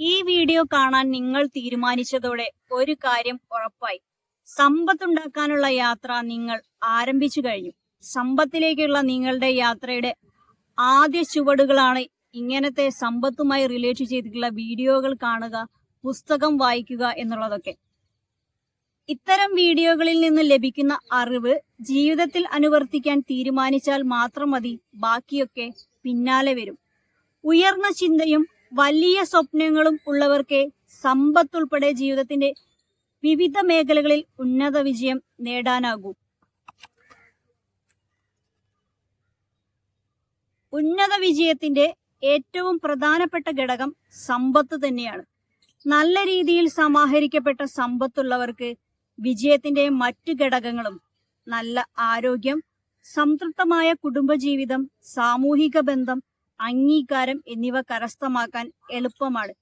ഈ വീഡിയോ കാണാൻ നിങ്ങൾ തീരുമാനിച്ചതോടെ ഒരു കാര്യം ഉറപ്പായി. സമ്പത്തുണ്ടാക്കാനുള്ള യാത്ര നിങ്ങൾ ആരംഭിച്ചു കഴിഞ്ഞു. സമ്പത്തിലേക്കുള്ള നിങ്ങളുടെ യാത്രയുടെ ആദ്യ ചുവടുകളാണ് ഇങ്ങനത്തെ സമ്പത്തുമായി റിലേറ്റ് ചെയ്തിട്ടുള്ള വീഡിയോകൾ കാണുക പുസ്തകം വായിക്കുക എന്നുള്ളതൊക്കെ. ഇത്തരം വീഡിയോകളിൽ നിന്ന് ലഭിക്കുന്ന അറിവ് ജീവിതത്തിൽ അനുവർത്തിക്കാൻ തീരുമാനിച്ചാൽ മാത്രം മതി ബാക്കിയൊക്കെ പിന്നാലെ വരും. ഉയർന്ന ചിന്തയും വലിയ സ്വപ്നങ്ങളും ഉള്ളവർക്ക് സമ്പത്തുൾപ്പെടെ ജീവിതത്തിന്റെ വിവിധ മേഖലകളിൽ ഉന്നത വിജയം നേടാനാകൂ. ഉന്നത വിജയത്തിന്റെ ഏറ്റവും പ്രധാനപ്പെട്ട ഘടകം സമ്പത്ത് തന്നെയാണ്. നല്ല രീതിയിൽ സമാഹരിക്കപ്പെട്ട സമ്പത്തുള്ളവർക്ക് വിജയത്തിന്റെ മറ്റു ഘടകങ്ങളും നല്ല ആരോഗ്യം സംതൃപ്തമായ കുടുംബജീവിതം സാമൂഹിക ബന്ധം അംഗീകാരം എന്നിവ കരസ്ഥമാക്കാൻ എളുപ്പമാണ്.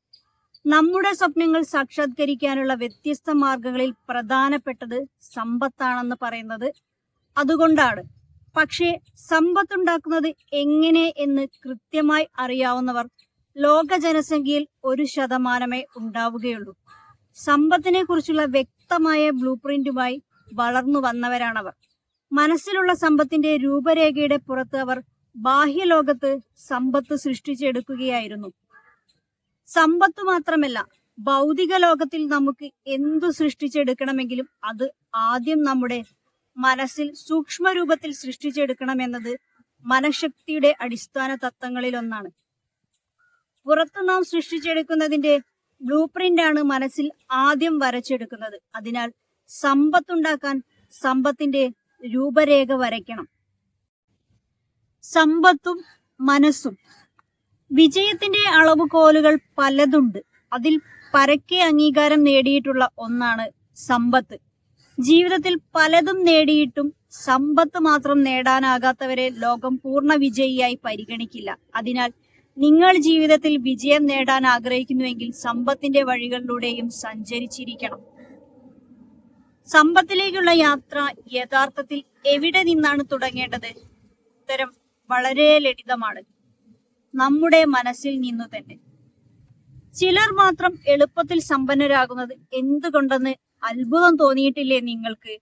നമ്മുടെ സ്വപ്നങ്ങൾ സാക്ഷാത്കരിക്കാനുള്ള വ്യത്യസ്ത മാർഗങ്ങളിൽ പ്രധാനപ്പെട്ടത് സമ്പത്താണെന്ന് പറയുന്നത് അതുകൊണ്ടാണ്. പക്ഷേ സമ്പത്തുണ്ടാക്കുന്നത് എങ്ങനെ എന്ന് കൃത്യമായി അറിയാവുന്നവർ ലോക ജനസംഖ്യയിൽ ഒരു ശതമാനമേ ഉണ്ടാവുകയുള്ളൂ. സമ്പത്തിനെ കുറിച്ചുള്ള വ്യക്തമായ ബ്ലൂ പ്രിന്റുമായി വളർന്നു വന്നവരാണവർ. മനസ്സിലുള്ള സമ്പത്തിന്റെ രൂപരേഖയുടെ പുറത്ത് അവർ ബാഹ്യലോകത്ത് സമ്പത്ത് സൃഷ്ടിച്ചെടുക്കുകയായിരുന്നു. സമ്പത്ത് മാത്രമല്ല ഭൗതിക ലോകത്തിൽ നമുക്ക് എന്തു സൃഷ്ടിച്ചെടുക്കണമെങ്കിലും അത് ആദ്യം നമ്മുടെ മനസ്സിൽ സൂക്ഷ്മ രൂപത്തിൽ സൃഷ്ടിച്ചെടുക്കണമെന്നത് മനഃശക്തിയുടെ അടിസ്ഥാന തത്വങ്ങളിൽ ഒന്നാണ് പുറത്ത് നാം സൃഷ്ടിച്ചെടുക്കുന്നതിന്റെ ബ്ലൂ ആണ് മനസ്സിൽ ആദ്യം വരച്ചെടുക്കുന്നത്. അതിനാൽ സമ്പത്തുണ്ടാക്കാൻ സമ്പത്തിന്റെ രൂപരേഖ വരയ്ക്കണം. സമ്പത്തും മനസ്സും. വിജയത്തിന്റെ അളവുകോലുകൾ പലതുണ്ട്. അതിൽ പരക്കെ അംഗീകാരം നേടിയിട്ടുള്ള ഒന്നാണ് സമ്പത്ത്. ജീവിതത്തിൽ പലതും നേടിയിട്ടും സമ്പത്ത് മാത്രം നേടാനാകാത്തവരെ ലോകം പൂർണ വിജയിയായി പരിഗണിക്കില്ല. അതിനാൽ നിങ്ങൾ ജീവിതത്തിൽ വിജയം നേടാൻ ആഗ്രഹിക്കുന്നുവെങ്കിൽ സമ്പത്തിന്റെ വഴികളിലൂടെയും സഞ്ചരിച്ചിരിക്കണം. സമ്പത്തിലേക്കുള്ള യാത്ര യഥാർത്ഥത്തിൽ എവിടെ നിന്നാണ് തുടങ്ങേണ്ടത്? ഉത്തരം വളരെ ലളിതമാണ്. നമ്മുടെ മനസ്സിൽ നിന്നു തന്നെ. ചിലർ മാത്രം എളുപ്പത്തിൽ സമ്പന്നരാകുന്നത് എന്തുകൊണ്ടെന്ന് അത്ഭുതം തോന്നിയിട്ടില്ലേ നിങ്ങൾക്ക്?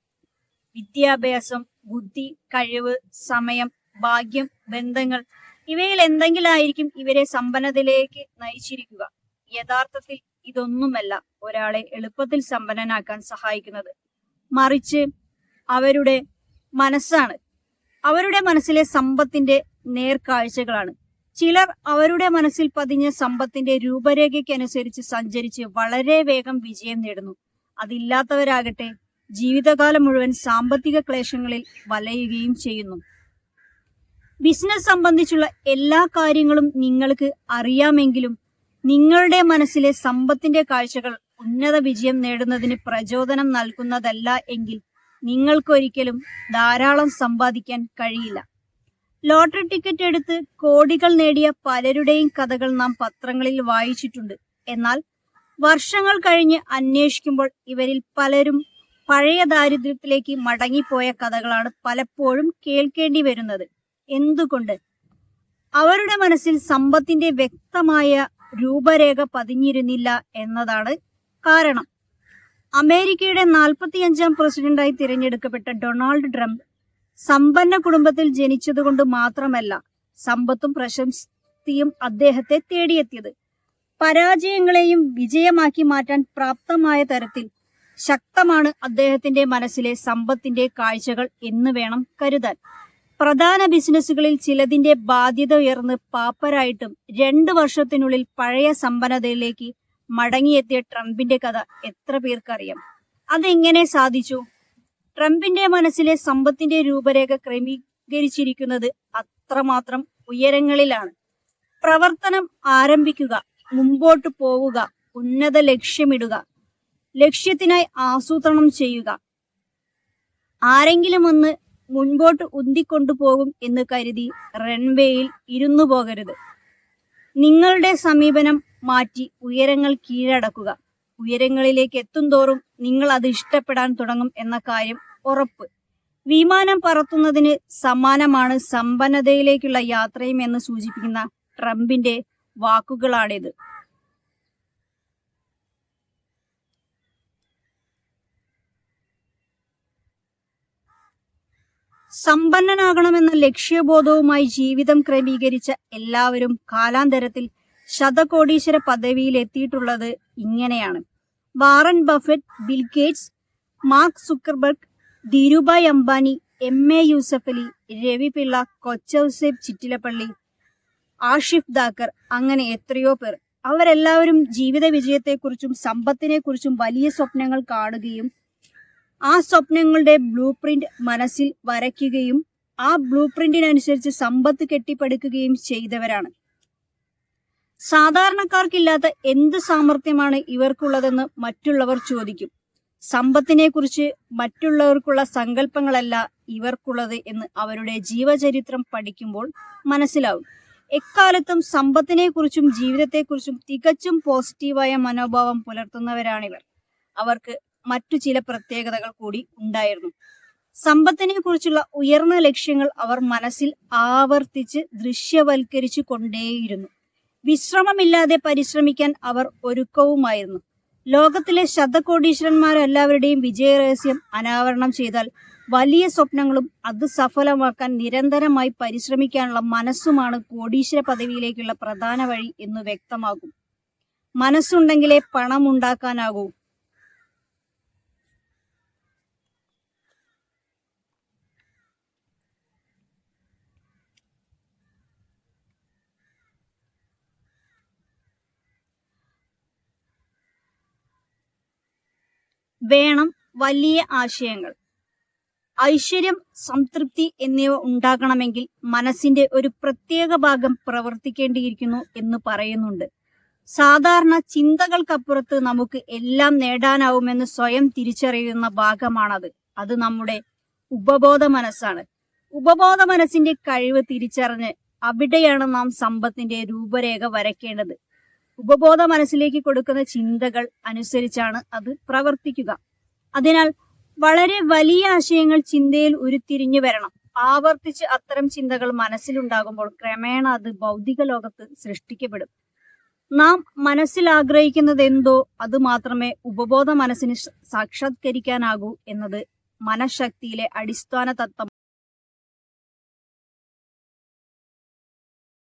വിദ്യാഭ്യാസം ബുദ്ധി കഴിവ് സമയം ഭാഗ്യം ബന്ധങ്ങൾ ഇവയിൽ എന്തെങ്കിലായിരിക്കും ഇവരെ സമ്പന്നതയിലേക്ക് നയിച്ചിരിക്കുക. യഥാർത്ഥത്തിൽ ഇതൊന്നുമല്ല ഒരാളെ എളുപ്പത്തിൽ സമ്പന്നനാക്കാൻ സഹായിക്കുന്നത്. മറിച്ച് അവരുടെ മനസ്സാണ് അവരുടെ മനസ്സിലെ സമ്പത്തിന്റെ നേർക്കാഴ്ചകളാണ്. ചിലർ അവരുടെ മനസ്സിൽ പതിഞ്ഞ സമ്പത്തിന്റെ രൂപരേഖയ്ക്കനുസരിച്ച് സഞ്ചരിച്ച് വളരെ വേഗം വിജയം നേടുന്നു. അതില്ലാത്തവരാകട്ടെ ജീവിതകാലം മുഴുവൻ സാമ്പത്തിക ക്ലേശങ്ങളിൽ വലയുകയും ചെയ്യുന്നു. ബിസിനസ് സംബന്ധിച്ചുള്ള എല്ലാ കാര്യങ്ങളും നിങ്ങൾക്ക് അറിയാമെങ്കിലും നിങ്ങളുടെ മനസ്സിലെ സമ്പത്തിന്റെ കാഴ്ചകൾ ഉന്നത വിജയം നേടുന്നതിന് പ്രചോദനം നൽകുന്നതല്ല എങ്കിൽ നിങ്ങൾക്കൊരിക്കലും ധാരാളം സമ്പാദിക്കാൻ കഴിയില്ല. ലോട്ടറി ടിക്കറ്റ് എടുത്ത് കോടികൾ നേടിയ പലരുടെയും കഥകൾ നാം പത്രങ്ങളിൽ വായിച്ചിട്ടുണ്ട്. എന്നാൽ വർഷങ്ങൾ കഴിഞ്ഞ് അന്വേഷിക്കുമ്പോൾ ഇവരിൽ പലരും പഴയ ദാരിദ്ര്യത്തിലേക്ക് മടങ്ങിപ്പോയ കഥകളാണ് പലപ്പോഴും കേൾക്കേണ്ടി വരുന്നത്. എന്തുകൊണ്ട്? അവരുടെ മനസ്സിൽ സമ്പത്തിന്റെ വ്യക്തമായ രൂപരേഖ പതിഞ്ഞിരുന്നില്ല എന്നതാണ് കാരണം. അമേരിക്കയുടെ നാൽപ്പത്തിയഞ്ചാം പ്രസിഡന്റായി തിരഞ്ഞെടുക്കപ്പെട്ട ഡൊണാൾഡ് ട്രംപ് സമ്പന്ന കുടുംബത്തിൽ ജനിച്ചതുകൊണ്ട് മാത്രമല്ല സമ്പത്തും പ്രശസ്തിയും അദ്ദേഹത്തെ തേടിയെത്തിയത്. പരാജയങ്ങളെയും വിജയമാക്കി മാറ്റാൻ പ്രാപ്തമായ തരത്തിൽ ശക്തമാണ് അദ്ദേഹത്തിന്റെ മനസ്സിലെ സമ്പത്തിന്റെ കാഴ്ചകൾ എന്ന് വേണം കരുതാൻ. പ്രധാന ബിസിനസ്സുകളിൽ ചിലതിന്റെ ബാധ്യത ഉയർന്ന് പാപ്പരായിട്ടും രണ്ടു വർഷത്തിനുള്ളിൽ പഴയ സമ്പന്നതയിലേക്ക് മടങ്ങിയെത്തിയ ട്രംപിന്റെ കഥ എത്ര പേർക്കറിയാം? അതെങ്ങനെ സാധിച്ചു? ട്രംപിന്റെ മനസ്സിലെ സമ്പത്തിന്റെ രൂപരേഖ ക്രമീകരിച്ചിരിക്കുന്നത് അത്രമാത്രം ഉയരങ്ങളിലാണ്. പ്രവർത്തനം ആരംഭിക്കുക മുമ്പോട്ട് പോവുക ഉന്നത ലക്ഷ്യമിടുക ലക്ഷ്യത്തിനായി ആസൂത്രണം ചെയ്യുക. ആരെങ്കിലും ഒന്ന് മുൻപോട്ട് ഉന്തിക്കൊണ്ടുപോകും എന്ന് കരുതി റൺവേയിൽ ഇരുന്നു പോകരുത് നിങ്ങളുടെ സമീപനം മാറ്റി ഉയരങ്ങൾ കീഴടക്കുക. ഉയരങ്ങളിലേക്ക് എത്തുംതോറും നിങ്ങൾ അത് ഇഷ്ടപ്പെടാൻ തുടങ്ങും എന്ന കാര്യം ഉറപ്പ്. വിമാനം പറത്തുന്നതിന് സമാനമാണ് സമ്പന്നതയിലേക്കുള്ള യാത്രയും എന്ന് സൂചിപ്പിക്കുന്ന ട്രംപിന്റെ വാക്കുകളാണിത്. സമ്പന്നനാകണമെന്ന ലക്ഷ്യബോധവുമായി ജീവിതം ക്രമീകരിച്ച എല്ലാവരും കാലാന്തരത്തിൽ ശതകോടീശ്വര പദവിയിൽ എത്തിയിട്ടുള്ളത് ഇങ്ങനെയാണ്. Warren Buffett Bill Gates Mark Zuckerberg Dhirubhai Ambani M A Yusuffali Ravi Pillai Kochouseph Chittilappilly Ashif Thakkar അങ്ങനെ എത്രയോ പേർ. അവരെല്ലാവരും ജീവിത വിജയത്തെക്കുറിച്ചും സമ്പത്തിനെക്കുറിച്ചും വലിയ സ്വപ്നങ്ങൾ കാണുകയും ആ സ്വപ്നങ്ങളുടെ ബ്ലൂ പ്രിന്റ് മനസ്സിൽ വരയ്ക്കുകയും ആ ബ്ലൂ പ്രിന്റിനനുസരിച്ച് സമ്പത്ത് കെട്ടിപ്പടുക്കുകയും ചെയ്തവരാണ്. സാധാരണക്കാർക്കില്ലാത്ത എന്ത് സാമർഥ്യമാണ് ഇവർക്കുള്ളതെന്ന് മറ്റുള്ളവർ ചോദിക്കും. സമ്പത്തിനെക്കുറിച്ച് മറ്റുള്ളവർക്കുള്ള സങ്കല്പങ്ങളല്ല ഇവർക്കുള്ളത് എന്ന് അവരുടെ ജീവചരിത്രം പഠിക്കുമ്പോൾ മനസ്സിലാവും. എക്കാലത്തും സമ്പത്തിനെക്കുറിച്ചും ജീവിതത്തെക്കുറിച്ചും തികച്ചും പോസിറ്റീവായ മനോഭാവം പുലർത്തുന്നവരാണിവർ. അവർക്ക് മറ്റു ചില പ്രത്യേകതകൾ കൂടി ഉണ്ടായിരുന്നു. സമ്പത്തിനെ കുറിച്ചുള്ള ഉയർന്ന ലക്ഷ്യങ്ങൾ അവർ മനസ്സിൽ ആവർത്തിച്ച് ദൃശ്യവൽക്കരിച്ചു കൊണ്ടേയിരുന്നു വിശ്രമമില്ലാതെ പരിശ്രമിക്കാൻ അവർ ഒരുക്കവുമായിരുന്നു. ലോകത്തിലെ ശതകോടീശ്വരന്മാരെല്ലാവരുടെയും വിജയരഹസ്യം അനാവരണം ചെയ്താൽ വലിയ സ്വപ്നങ്ങളും അത് സഫലമാക്കാൻ നിരന്തരമായി പരിശ്രമിക്കാനുള്ള മനസ്സുമാണ് കോടീശ്വര പദവിയിലേക്കുള്ള പ്രധാന വഴി എന്ന് വ്യക്തമാകും. മനസ്സുണ്ടെങ്കിലേ പണം ഉണ്ടാക്കാനാകൂ വേണം വലിയ ആശയങ്ങൾ. ഐശ്വര്യം സംതൃപ്തി എന്നിവ ഉണ്ടാകണമെങ്കിൽ മനസ്സിന്റെ ഒരു പ്രത്യേക ഭാഗം പ്രവർത്തിക്കേണ്ടിയിരിക്കുന്നു എന്ന് പറയുന്നുണ്ട്. സാധാരണ ചിന്തകൾക്കപ്പുറത്ത് നമുക്ക് എല്ലാം നേടാനാവുമെന്ന് സ്വയം തിരിച്ചറിയുന്ന ഭാഗമാണത്. അത് നമ്മുടെ ഉപബോധ മനസ്സാണ്. ഉപബോധ മനസ്സിന്റെ കഴിവ് തിരിച്ചറിഞ്ഞ് അവിടെയാണ് നാം സമ്പത്തിന്റെ രൂപരേഖ വരയ്ക്കേണ്ടത്. ഉപബോധ മനസ്സിലേക്ക് കൊടുക്കുന്ന ചിന്തകൾ അനുസരിച്ചാണ് അത് പ്രവർത്തിക്കുക. അതിനാൽ വളരെ വലിയ ആശയങ്ങൾ ചിന്തയിൽ ഉരുത്തിരിഞ്ഞു വരണം. ആവർത്തിച്ച് അത്തരം ചിന്തകൾ മനസ്സിലുണ്ടാകുമ്പോൾ ക്രമേണ അത് ഭൗതിക ലോകത്ത് സൃഷ്ടിക്കപ്പെടും. നാം മനസ്സിൽ ആഗ്രഹിക്കുന്നത് എന്തോ അത് മാത്രമേ ഉപബോധ മനസ്സിന് സാക്ഷാത്കരിക്കാനാകൂ എന്നത് മനഃശക്തിയിലെ അടിസ്ഥാന തത്വം